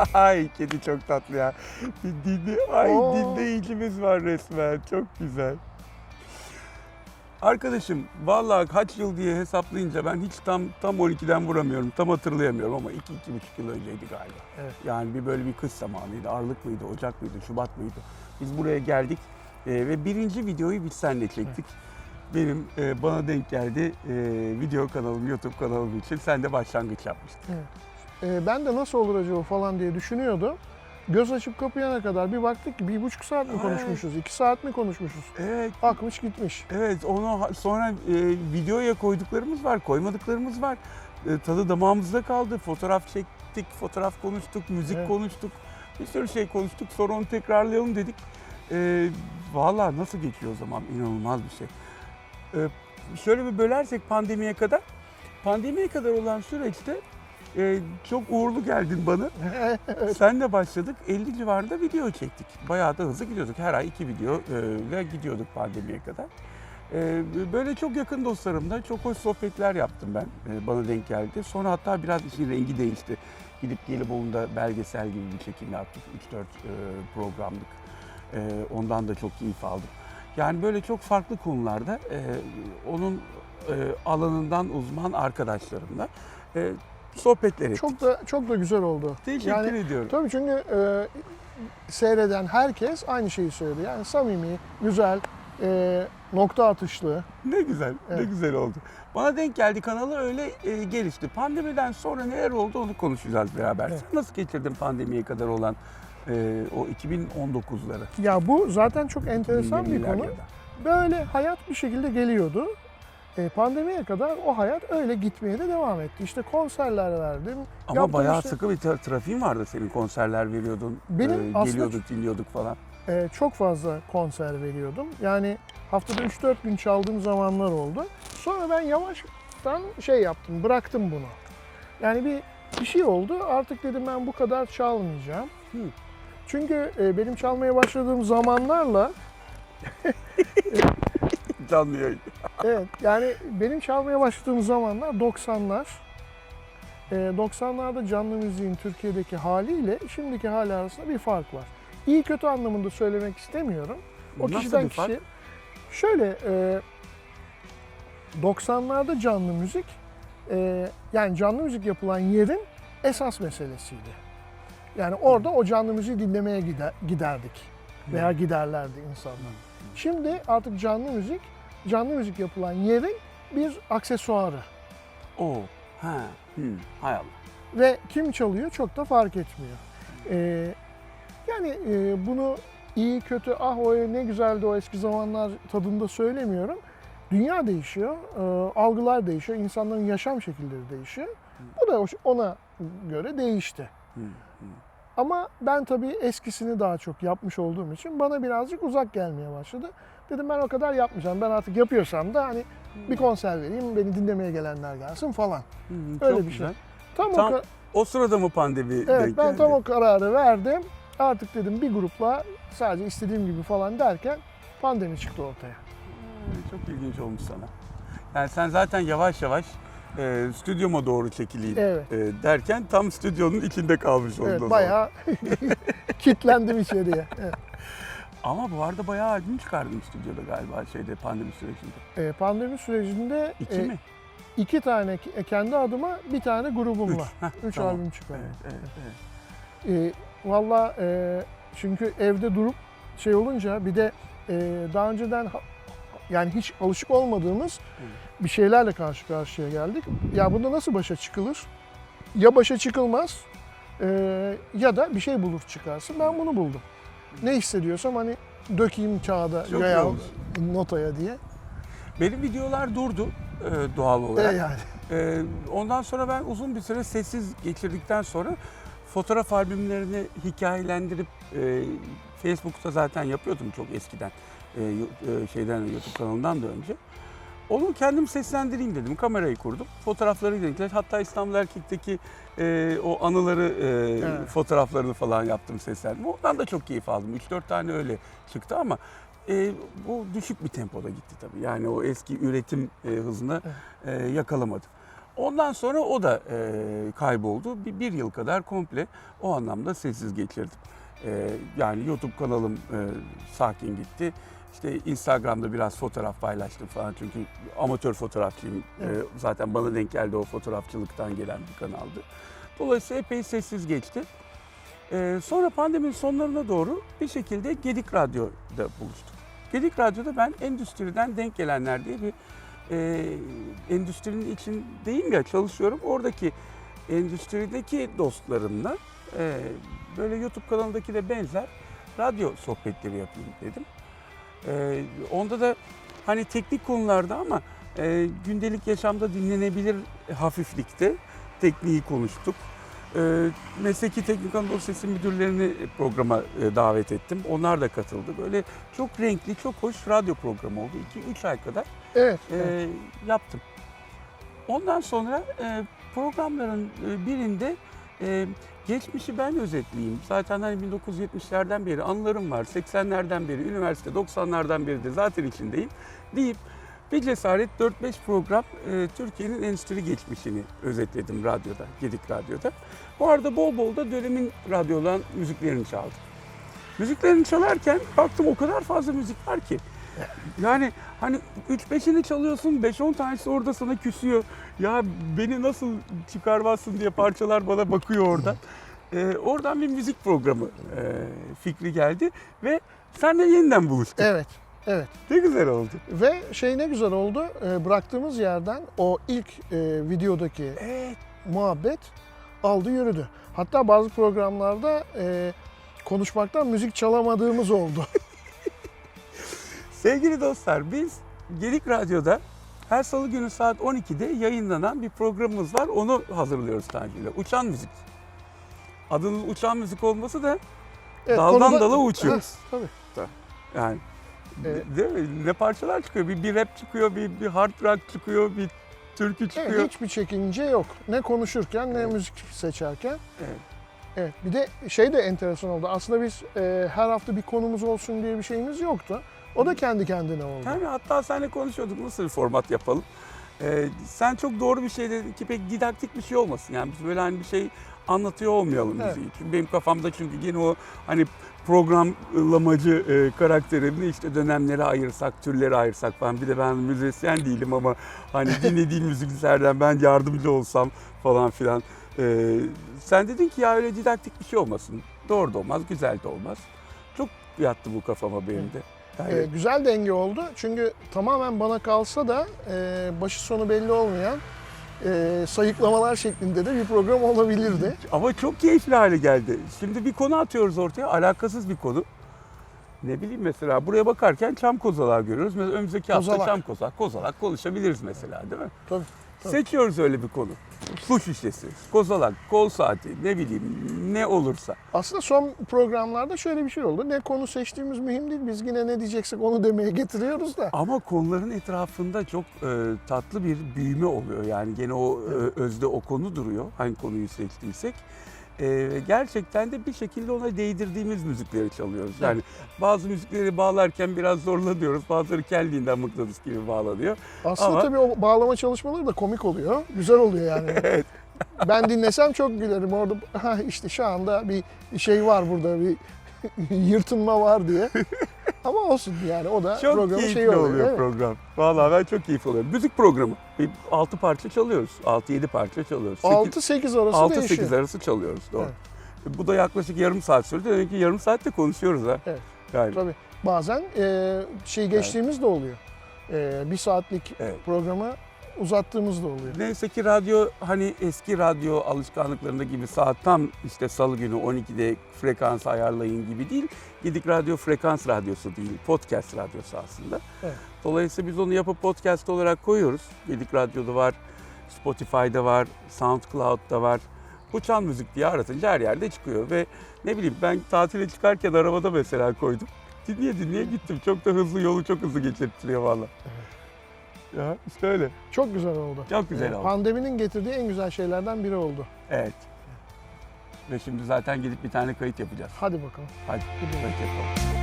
Ay kedi çok tatlı ya. Dinle, ay Oo. dinleyicimiz var resmen. Çok güzel. Arkadaşım vallahi kaç yıl diye hesaplayınca ben hiç tam tam 12'den vuramıyorum. Tam hatırlayamıyorum ama 2 iki, iki buçuk yıl önceydi galiba. Evet. Yani bir böyle bir kış zamanıydı. Aralık mıydı, Ocak mıydı, Şubat mıydı? Biz buraya geldik e, ve birinci videoyu biz seninle çektik. Benim e, bana denk geldi e, video kanalım, YouTube kanalım için. Sen de başlangıç yapmıştın. Ee, ben de nasıl olur acaba falan diye düşünüyordum. Göz açıp kapayana kadar bir baktık ki bir buçuk saat mi Evet. konuşmuşuz, iki saat mi konuşmuşuz? Evet, Akmış gitmiş. evet. Onu ha- sonra e, videoya koyduklarımız var, koymadıklarımız var. E, tadı damağımızda kaldı. Fotoğraf çektik, fotoğraf konuştuk, müzik Evet. konuştuk. Bir sürü şey konuştuk. Sonra onu tekrarlayalım dedik. E, Valla nasıl geçiyor o zaman? İnanılmaz bir şey. E, şöyle bir bölersek pandemiye kadar. Pandemiye kadar olan süreçte e, çok uğurlu geldin bana. Sen de başladık. 50 civarında video çektik. Bayağı da hızlı gidiyorduk. Her ay iki video ile gidiyorduk pandemiye kadar. E, böyle çok yakın dostlarımla çok hoş sohbetler yaptım ben. E, bana denk geldi. Sonra hatta biraz işin rengi değişti. Gidip Gelibolu'nda belgesel gibi bir çekim yaptık. 3-4 e, programlık. E, ondan da çok keyif aldım. Yani böyle çok farklı konularda e, onun e, alanından uzman arkadaşlarımla e, sohbetler ettik. Çok da çok da güzel oldu. Teşekkür yani, ediyorum. Tabii çünkü e, seyreden herkes aynı şeyi söyledi. Yani samimi, güzel, e, nokta atışlı. Ne güzel, ne Evet. güzel oldu. Bana denk geldi kanalı öyle e, gelişti. Pandemiden sonra neler oldu onu konuşacağız beraber. Evet. Sen nasıl geçirdin pandemiye kadar olan e, o 2019'ları? Ya bu zaten çok enteresan bir 2020'ler konu. Böyle hayat bir şekilde geliyordu. E, pandemiye kadar o hayat öyle gitmeye de devam etti. İşte konserler verdim. Ama bayağı işte- sıkı bir tra- trafiğin vardı senin konserler veriyordun. Benim e, geliyorduk, dinliyorduk falan. e, çok fazla konser veriyordum. Yani haftada 3-4 gün çaldığım zamanlar oldu. Sonra ben yavaştan şey yaptım, bıraktım bunu. Yani bir bir şey oldu. Artık dedim ben bu kadar çalmayacağım. Hı. Çünkü e, benim çalmaya başladığım zamanlarla Canlı yayın. evet yani benim çalmaya başladığım zamanlar 90'lar. E, 90'larda canlı müziğin Türkiye'deki haliyle şimdiki hali arasında bir fark var. İyi kötü anlamında söylemek istemiyorum. O Nasıl kişiden bir fark? kişiye. Şöyle e, 90'larda canlı müzik e, yani canlı müzik yapılan yerin esas meselesiydi. Yani orada o canlı müziği dinlemeye gider, giderdik veya giderlerdi insanlar. Şimdi artık canlı müzik canlı müzik yapılan yerin bir aksesuarı Oo, ha, hı, hay Allah. ve kim çalıyor çok da fark etmiyor. E, yani e, bunu iyi kötü ah o ne güzeldi o eski zamanlar tadında söylemiyorum. Dünya değişiyor, e, algılar değişiyor, insanların yaşam şekilleri değişiyor. Bu da ona göre değişti. Hı, hı. Ama ben tabii eskisini daha çok yapmış olduğum için bana birazcık uzak gelmeye başladı. Dedim ben o kadar yapmayacağım. Ben artık yapıyorsam da hani bir konser vereyim, beni dinlemeye gelenler gelsin falan. Hı, Öyle çok bir şey. güzel. Tam, Tam o O sırada mı pandemi evet denk ben geldi? tam o kararı verdim. Artık dedim bir grupla sadece istediğim gibi falan derken pandemi çıktı ortaya. Ee, Çok ilginç olmuş sana. Yani sen zaten yavaş yavaş e, stüdyoma doğru çekileyim Evet. e, derken tam stüdyonun içinde kalmış oldun o Evet zaman. bayağı kitlendim içeriye. Evet. Ama bu arada bayağı albüm çıkardın stüdyoda galiba şeyde pandemi sürecinde. Ee, pandemi sürecinde İki e, mi? iki tane ke- kendi adıma bir tane grubumla. Heh, Üç tamam. albüm çıkardım. Evet, evet, evet. E, Valla e, çünkü evde durup şey olunca bir de e, daha önceden yani hiç alışık olmadığımız bir şeylerle karşı karşıya geldik. Ya bunda nasıl başa çıkılır? Ya başa çıkılmaz e, ya da bir şey bulur çıkarsın. Ben bunu buldum. Ne hissediyorsam hani dökeyim kağıda Çok veya notaya diye. Benim videolar durdu e, doğal E olarak. yani. E, ondan sonra ben uzun bir süre sessiz geçirdikten sonra fotoğraf albümlerini hikayelendirip e, Facebook'ta zaten yapıyordum çok eskiden. E, e, şeyden YouTube kanalından da önce. Onu kendim seslendireyim dedim. Kamerayı kurdum. Fotoğrafları yükledim. Hatta İstanbul Erkek'teki e, o anıları, e, Evet. fotoğraflarını falan yaptım seslendim. Ondan da çok keyif aldım. 3-4 tane öyle çıktı ama e, bu düşük bir tempoda gitti tabii. Yani o eski üretim e, hızını e, yakalamadı. Ondan sonra o da e, kayboldu. Bir, bir yıl kadar komple o anlamda sessiz geçirdim. E, yani YouTube kanalım e, sakin gitti. İşte Instagram'da biraz fotoğraf paylaştım falan çünkü amatör fotoğrafçıyım. Evet. E, zaten bana denk geldi o fotoğrafçılıktan gelen bir kanaldı. Dolayısıyla epey sessiz geçti. E, sonra pandeminin sonlarına doğru bir şekilde Gedik Radyo'da buluştuk. Gedik Radyo'da ben endüstriden denk gelenler diye bir e, endüstrinin içindeyim ya çalışıyorum. Oradaki endüstrideki dostlarımla e, böyle YouTube kanalındaki de benzer radyo sohbetleri yapayım dedim. E, onda da hani teknik konularda ama e, gündelik yaşamda dinlenebilir hafiflikte tekniği konuştuk. E, Mesleki Teknik Anadolu Sesi müdürlerini programa e, davet ettim. Onlar da katıldı. Böyle çok renkli, çok hoş radyo programı oldu. 2-3 ay kadar Evet. e, evet. yaptım. Ondan sonra e, programların e, birinde e, geçmişi ben özetleyeyim. Zaten hani 1970'lerden beri anılarım var. 80'lerden beri, üniversite 90'lardan beri de zaten içindeyim deyip bir cesaret 4-5 program e, Türkiye'nin endüstri geçmişini özetledim radyoda, Gedik Radyo'da. Bu arada bol bol da dönemin radyodan müziklerini çaldım. Müziklerini çalarken baktım o kadar fazla müzik var ki. Yani hani 3-5'ini çalıyorsun, 5-10 tanesi orada sana küsüyor. Ya beni nasıl çıkarmazsın diye parçalar bana bakıyor oradan. Ee, oradan bir müzik programı e, fikri geldi ve senle yeniden buluştuk. Evet. Evet. Ne güzel oldu. Ve şey ne güzel oldu. e, bıraktığımız yerden o ilk e, videodaki Evet. muhabbet aldı yürüdü. Hatta bazı programlarda e, konuşmaktan müzik çalamadığımız oldu. Sevgili dostlar biz Gedik Radyo'da her salı günü saat 12'de yayınlanan bir programımız var. Onu hazırlıyoruz Tanju ile. Uçan müzik. Adının uçan müzik olması da Evet, Daldan konuda- dala uçuyoruz. Heh, tabii. yani Evet. değil mi? Ne parçalar çıkıyor? Bir, bir rap çıkıyor, bir, bir hard rock çıkıyor, bir türkü çıkıyor. Evet, hiçbir çekince yok. Ne konuşurken ne Evet. müzik seçerken. Evet. Evet. Bir de şey de enteresan oldu. Aslında biz e, her hafta bir konumuz olsun diye bir şeyimiz yoktu. O da kendi kendine oldu. Yani hatta seninle konuşuyorduk nasıl bir format yapalım. Ee, sen çok doğru bir şey dedin ki pek didaktik bir şey olmasın. Yani biz böyle hani bir şey anlatıyor olmayalım Evet. müziği. Çünkü benim kafamda çünkü yine o hani programlamacı e, karakterimle işte dönemlere ayırsak, türlere ayırsak falan. Bir de ben müzisyen değilim ama hani dinlediğim müziklerden ben yardımcı olsam falan filan. Ee, sen dedin ki ya öyle didaktik bir şey olmasın. Doğru da olmaz, güzel de olmaz. Çok yattı bu kafama benim de. Yani- E, güzel denge oldu. Çünkü tamamen bana kalsa da e, başı sonu belli olmayan e, sayıklamalar şeklinde de bir program olabilirdi. Ama çok keyifli hale geldi. Şimdi bir konu atıyoruz ortaya, alakasız bir konu. Ne bileyim mesela buraya bakarken çam kozalağı görüyoruz. Mesela önümüzdeki hafta Kozalak. çam kozalak, kozalak konuşabiliriz mesela değil mi? Tabii. Tabii. Seçiyoruz öyle bir konu. Su şişesi, kozalak, kol saati, ne bileyim ne olursa. Aslında son programlarda şöyle bir şey oldu. Ne konu seçtiğimiz mühim değil. Biz yine ne diyeceksek onu demeye getiriyoruz da. Ama konuların etrafında çok e, tatlı bir büyüme oluyor. Yani gene o e, özde o konu duruyor. Hangi konuyu seçtiysek. E, gerçekten de bir şekilde ona değdirdiğimiz müzikleri çalıyoruz. Yani bazı müzikleri bağlarken biraz zorlanıyoruz. Bazıları kendiliğinden mıknatıs gibi bağlanıyor. Aslında Ama- tabii o bağlama çalışmaları da komik oluyor. Güzel oluyor yani. Evet. ben dinlesem çok gülerim orada. Ha işte şu anda bir şey var burada bir yırtınma var diye. Ama olsun yani o da Çok programın keyifli şeyi oluyor. oluyor evet. program. Vallahi ben çok keyif alıyorum. Müzik programı. Bir 6 parça çalıyoruz. 6-7 parça çalıyoruz. Sekiz- 6-8 arası değişiyor. 6-8 arası çalıyoruz doğru. Bu da yaklaşık yarım saat sürdü. Demek ki yarım saatte konuşuyoruz ha. Evet. Yani Tabii. Bazen e, şey geçtiğimiz de oluyor. E, bir saatlik Evet. programı uzattığımız da oluyor. neyse ki radyo hani eski radyo alışkanlıklarında gibi saat tam işte salı günü 12'de frekans ayarlayın gibi değil. Gidik radyo frekans radyosu değil. Podcast radyosu aslında. Evet. Dolayısıyla biz onu yapıp podcast olarak koyuyoruz. Gidik radyoda var. Spotify'da var. SoundCloud'da var. Uçan müzik diye aratınca her yerde çıkıyor ve ne bileyim ben tatile çıkarken arabada mesela koydum. Dinleye dinleye gittim. Çok da hızlı yolu çok hızlı geçirtiyor valla. Ya işte öyle. Çok güzel oldu. Çok güzel E, oldu. Pandeminin getirdiği en güzel şeylerden biri oldu. Evet. Ve şimdi zaten gidip bir tane kayıt yapacağız. Hadi bakalım. Hadi Gidelim. kayıt yapalım.